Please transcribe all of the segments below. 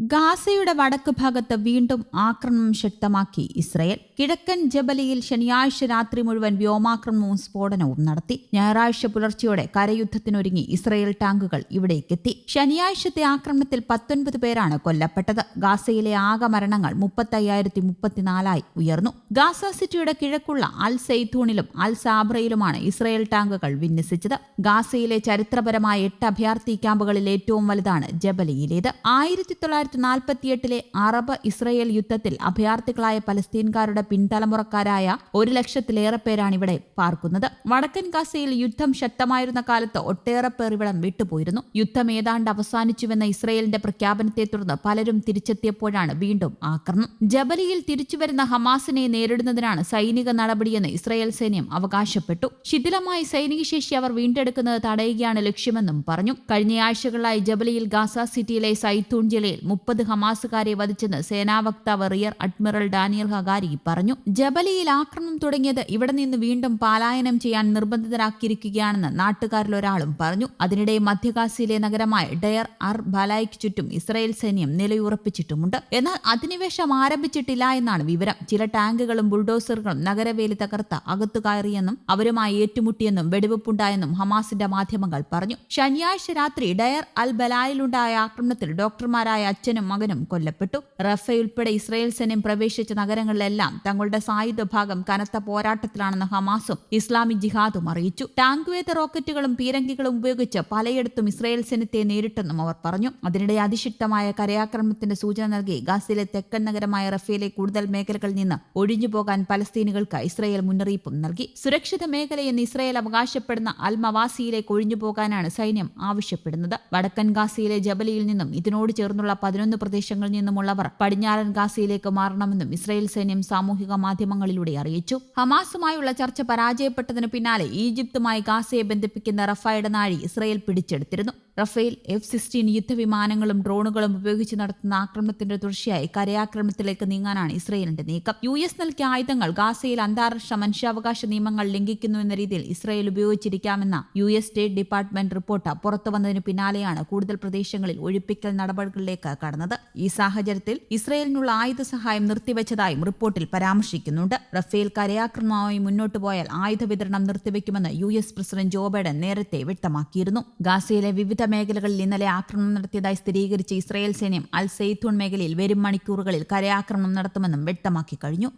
ഗാസയുടെ വടക്ക് ഭാഗത്ത് വീണ്ടും ആക്രമണം ശക്തമാക്കി ഇസ്രയേൽ. കിഴക്കൻ ജബലിയിൽ ശനിയാഴ്ച രാത്രി മുഴുവൻ വ്യോമാക്രമണവും സ്ഫോടനവും നടത്തി. ഞായറാഴ്ച പുലർച്ചെയോടെ കരയുദ്ധത്തിനൊരുങ്ങി ഇസ്രയേൽ ടാങ്കുകൾ ഇവിടേക്കെത്തി. ശനിയാഴ്ചത്തെ ആക്രമണത്തിൽ പത്തൊൻപത് പേരാണ് കൊല്ലപ്പെട്ടത്. ഗാസയിലെ ആകെ മരണങ്ങൾ മുപ്പത്തയ്യായിരത്തി മുപ്പത്തിനാലായി ഉയർന്നു. ഗാസ സിറ്റിയുടെ കിഴക്കുള്ള അൽ സെയ്തൂണിലും അൽ സാബ്രയിലുമാണ് ഇസ്രയേൽ ടാങ്കുകൾ വിന്യസിച്ചത്. ഗാസയിലെ ചരിത്രപരമായ എട്ട് അഭയാർത്ഥി ക്യാമ്പുകളിൽ ഏറ്റവും വലുതാണ് ജബലിയിലേത്. ആയിരത്തി തൊള്ളായിരത്തി നാൽപ്പത്തിയെട്ടിലെ അറബ് ഇസ്രയേൽ യുദ്ധത്തിൽ അഭയാർത്ഥികളായ പലസ്തീൻകാരുടെ പിൻതലമുറക്കാരായ ഒരു ലക്ഷത്തിലേറെ പേരാണ് ഇവിടെ പാർക്കുന്നത്. വടക്കൻ ഗാസയിൽ യുദ്ധം ശക്തമായിരുന്ന കാലത്ത് ഒട്ടേറെ പേർ ഇവിടം വിട്ടുപോയിരുന്നു. യുദ്ധം ഏതാണ്ട് അവസാനിച്ചുവെന്ന ഇസ്രയേലിന്റെ പ്രഖ്യാപനത്തെ തുടർന്ന് പലരും തിരിച്ചെത്തിയപ്പോഴാണ് വീണ്ടും ആക്രമണം. ജബലിയിൽ തിരിച്ചുവരുന്ന ഹമാസിനെ നേരിടുന്നതിനാണ് സൈനിക നടപടിയെന്ന് ഇസ്രയേൽ സൈന്യം അവകാശപ്പെട്ടു. ശിഥിലമായ സൈനിക ശേഷി അവർ വീണ്ടെടുക്കുന്നത് തടയുകയാണ് ലക്ഷ്യമെന്നും പറഞ്ഞു. കഴിഞ്ഞ ആഴ്ചകളായി ജബലിയിൽ ഗാസ സിറ്റിയിലെ സൈത്തൂൺ ജില്ലയിൽ മുപ്പത് ഹമാസുകാരെ വധിച്ചെന്ന് സേനാ വക്താവ് റിയർ അഡ്മിറൽ ഡാനിയൽ ഹഗാരി പറഞ്ഞു. ജബലിയിൽ ആക്രമണം തുടങ്ങിയത് ഇവിടെ നിന്ന് വീണ്ടും പലായനം ചെയ്യാൻ നിർബന്ധിതരാക്കിയിരിക്കുകയാണെന്ന് നാട്ടുകാരിൽ ഒരാളും പറഞ്ഞു. അതിനിടെ മധ്യകാസിയിലെ നഗരമായ ഡയർ അർ ബലായ്ക്ക് ചുറ്റും ഇസ്രായേൽ സൈന്യം നിലയുറപ്പിച്ചിട്ടുമുണ്ട്. എന്നാൽ അധിനിവേശം ആരംഭിച്ചിട്ടില്ല എന്നാണ് വിവരം. ചില ടാങ്കുകളും ബുൾഡോസറുകളും നഗരവേലി തകർത്ത് അകത്തു കയറിയെന്നും അവരുമായി ഏറ്റുമുട്ടിയെന്നും വെടിവെപ്പുണ്ടായെന്നും ഹമാസിന്റെ മാധ്യമങ്ങൾ പറഞ്ഞു. ശനിയാഴ്ച രാത്രി ഡയർ അൽ ബലായിലുണ്ടായ ആക്രമണത്തിൽ ഡോക്ടർമാരായ അച്ഛനും മകനും കൊല്ലപ്പെട്ടു. റഫേ ഉൾപ്പെടെ ഇസ്രായേൽ സൈന്യം പ്രവേശിച്ച നഗരങ്ങളിലെല്ലാം തങ്ങളുടെ സായുധ ഭാഗം കനത്ത പോരാട്ടത്തിലാണെന്ന് ഹമാസും ഇസ്ലാമി ജിഹാദും അറിയിച്ചു. ടാങ്ക്വേദ റോക്കറ്റുകളും പീരങ്കികളും ഉപയോഗിച്ച് പലയിടത്തും ഇസ്രായേൽ സൈന്യത്തെ നേരിട്ടെന്നും അവർ പറഞ്ഞു. അതിനിടെ അതിശക്തമായ കരയാക്രമണത്തിന്റെ സൂചന നൽകി ഗാസയിലെ തെക്കൻ നഗരമായ റഫയിലെ കൂടുതൽ മേഖലകളിൽ നിന്ന് ഒഴിഞ്ഞുപോകാൻ പലസ്തീനുകൾക്ക് ഇസ്രായേൽ മുന്നറിയിപ്പും നൽകി. സുരക്ഷിത മേഖലയെന്ന് ഇസ്രായേൽ അവകാശപ്പെടുന്ന അൽ മവാസിയിലേക്ക് ഒഴിഞ്ഞുപോകാനാണ് സൈന്യം ആവശ്യപ്പെടുന്നത്. വടക്കൻ ഗാസയിലെ ജബലിയിൽ നിന്നും ഇതിനോട് ചേർന്നുള്ള പതിനൊന്ന് പ്രദേശങ്ങളിൽ നിന്നുമുള്ളവർ പടിഞ്ഞാറൻ ഗാസയിലേക്ക് മാറണമെന്നും ഇസ്രായേൽ സൈന്യം സാമൂഹിക മാധ്യമങ്ങളിലൂടെ അറിയിച്ചു. ഹമാസുമായുള്ള ചർച്ച പരാജയപ്പെട്ടതിനു പിന്നാലെ ഈജിപ്തുമായി ഗാസയെ ബന്ധിപ്പിക്കുന്ന റഫയുടെ നാഴി ഇസ്രായേൽ പിടിച്ചെടുത്തിരുന്നു. റഫേൽ എഫ് സിക്സ്റ്റീൻ യുദ്ധവിമാനങ്ങളും ഡ്രോണുകളും ഉപയോഗിച്ച് നടത്തുന്ന ആക്രമണത്തിന്റെ തുടർച്ചയായി കരയാക്രമണത്തിലേക്ക് നീങ്ങാനാണ് ഇസ്രയേലിന്റെ നീക്കം. യു എസ് നൽകിയ ആയുധങ്ങൾ ഗാസയിൽ അന്താരാഷ്ട്ര മനുഷ്യാവകാശ നിയമങ്ങൾ ലംഘിക്കുന്നു എന്ന രീതിയിൽ Israel ഉപയോഗിച്ചിരിക്കാമെന്ന U S state department report പുറത്തു വന്നതിന് പിന്നാലെയാണ് കൂടുതൽ പ്രദേശങ്ങളിൽ ഒഴിപ്പിക്കൽ നടപടികളിലേക്ക് കടന്നത്. ഈ സാഹചര്യത്തിൽ ഇസ്രയേലിനുള്ള ആയുധ സഹായം നിർത്തിവെച്ചതായും റിപ്പോർട്ടിൽ പരാമർശിക്കുന്നുണ്ട്. റഫേൽ കരയാക്രമണവുമായി മുന്നോട്ടു പോയാൽ ആയുധ വിതരണം നിർത്തിവെക്കുമെന്ന് U S president Joe Biden നേരത്തെ വ്യക്തമാക്കിയിരുന്നു. ഗാസയിലെ വിവിധ മേഖലകളിൽ ഇന്നലെ ആക്രമണം നടത്തിയതായി സ്ഥിരീകരിച്ച ഇസ്രയേൽ സൈന്യം അൽ സെയ്ത്തൂൺ മേഖലയിൽ വരും മണിക്കൂറുകളിൽ കരയാക്രമണം നടത്തുമെന്നും വ്യക്തമാക്കി കഴിഞ്ഞു.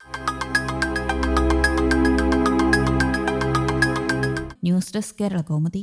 News desk Kerala Kaumudi.